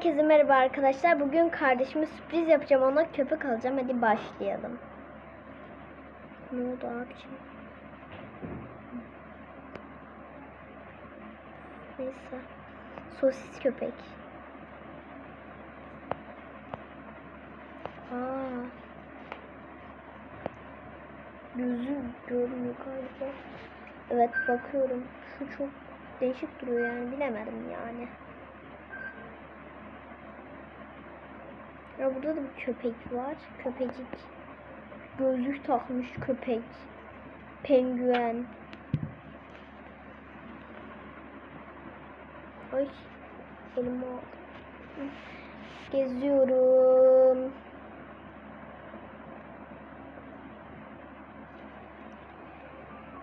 Herkese merhaba arkadaşlar. Bugün kardeşime sürpriz yapacağım. Ona köpek alacağım. Hadi başlayalım. Ne oldu abiciğim? Neyse. Sosis köpek. Aa. Gözü görmüyor galiba. Evet bakıyorum. Şu çok değişik duruyor yani. Bilemedim yani. Ya burada da bir köpek var. Köpecik. Gözlük takmış köpek. Penguen. Ay. Elimi aldım. Geziyorum.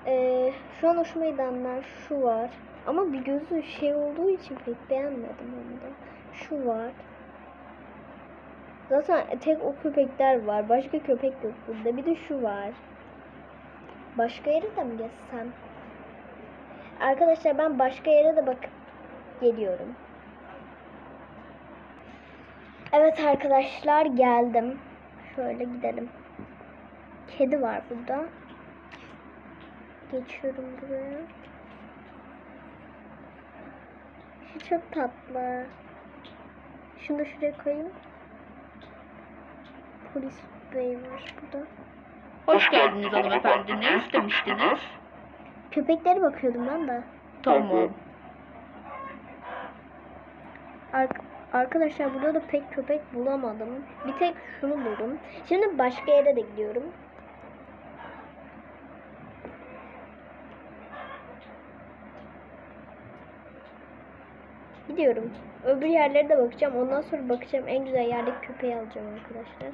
Ee, şu an hoşuma gidenler şu var. Ama bir gözü şey olduğu için pek beğenmedim onu da. Şu var. Zaten tek o köpekler var. Başka köpek yok burada. Bir de şu var. Başka yere de mi geçsem? Arkadaşlar ben başka yere de bakıp geliyorum. Evet arkadaşlar geldim. Şöyle gidelim. Kedi var burada. Geçiyorum buraya. Şu çok tatlı. Şunu da şuraya koyayım. Polis bey var burada. Hoş geldiniz hanımefendi. Ne istemiştiniz? Köpeklere bakıyordum ben de. Tamam. Ar- arkadaşlar burada da pek köpek bulamadım. Bir tek şunu buldum. Şimdi başka yere de gidiyorum. Gidiyorum. Öbür yerlere de bakacağım. Ondan sonra bakacağım. En güzel yerdeki köpeği alacağım arkadaşlar.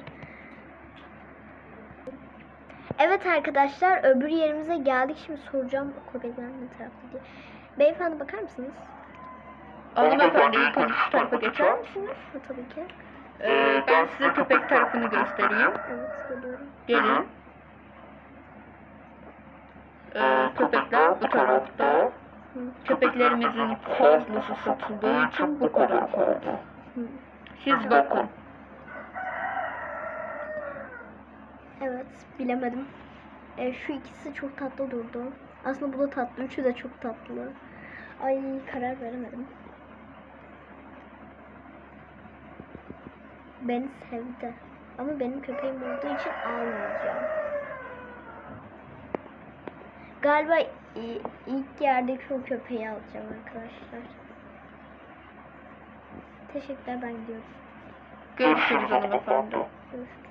Evet arkadaşlar öbür yerimize geldik. Şimdi soracağım köpekler ne tarafta diye. Beyefendi bakar mısınız? Hanımefendi ilk önce şu tarafa geçer misiniz? Ha, tabii ki. Ee, ben size köpek tarafını göstereyim. Evet geliyorum. Gelin. Ee, köpekler bu tarafta. Hı. Köpeklerimizin fazlası satıldığı için bu kadar. Hı. Siz bakın. Evet bilemedim. E, şu ikisi çok tatlı durdu. Aslında bu da tatlı. Üçü de çok tatlı. Ay karar veremedim. Beni sevdi. Ama benim köpeğim olduğu için almayacağım. Galiba ilk yerdeki o köpeği alacağım arkadaşlar. Teşekkürler ben gidiyorum. Görüşürüz hanımefendi. Görüşürüz.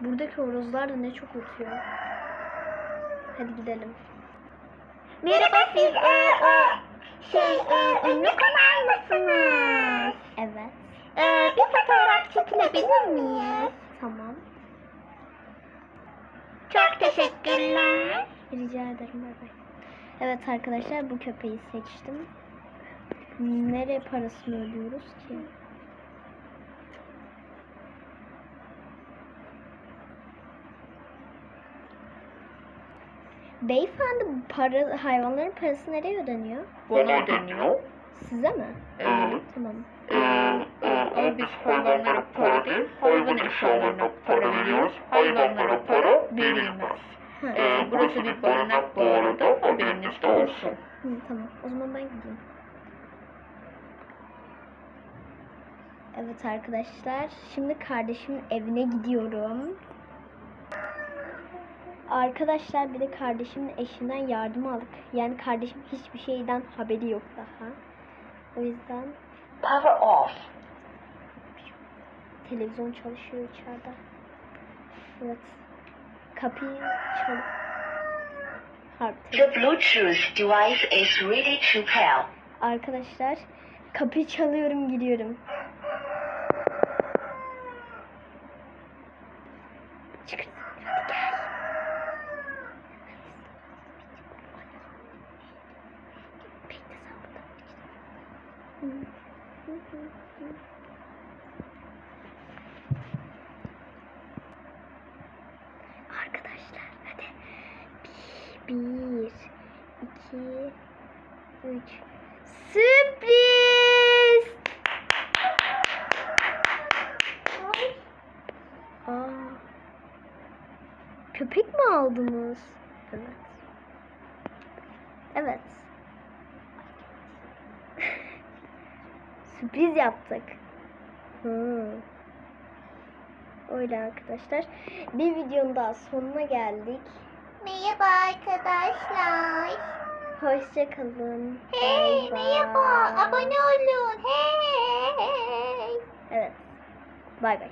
Buradaki horozlar da ne çok ötüyor. Hadi gidelim. Merhaba siz e, e, şey e, ünlü kanal mısınız? Evet. E, bir fotoğraf çekilebilir miyiz? Tamam. Çok teşekkürler. Rica ederim. Bay bay. Evet arkadaşlar bu köpeği seçtim. Nereye parasını ödüyoruz ki? Beyefendi para, hayvanların parası nereye ödeniyor? Bana deniyor. Size mi? Evet. Tamam. Ee, e, ama biz hayvanlara para değil, hayvan eşyalarına para veriyoruz. Hayvanlara para verilmez. Ha, Ee, burası bir barınak bu arada, haberiniz de olsun. Hı, tamam. O zaman ben gideyim. Evet arkadaşlar. Şimdi kardeşimin evine gidiyorum. Arkadaşlar bir de kardeşimin eşinden yardım aldık. Yani kardeşim hiçbir şeyden haberi yok daha. O yüzden Power off. televizyon çalışıyor içeride. Evet. Kapıyı çal... The Bluetooth device is ready to pair. Arkadaşlar kapıyı çalıyorum gidiyorum. Çıkın. Hadi gel. Bekle sen burada. Hı, hı, hı, hı. Arkadaşlar hadi. Bir, iki, üç. Sürpriz. Aa. Köpek mi aldınız? Evet. Evet. Sürpriz yaptık. Hmm. Öyle arkadaşlar. Bir videonun daha sonuna geldik. Merhaba arkadaşlar. Hoşçakalın. Hey merhaba. Abone olun. Hey. Evet. Bay bay.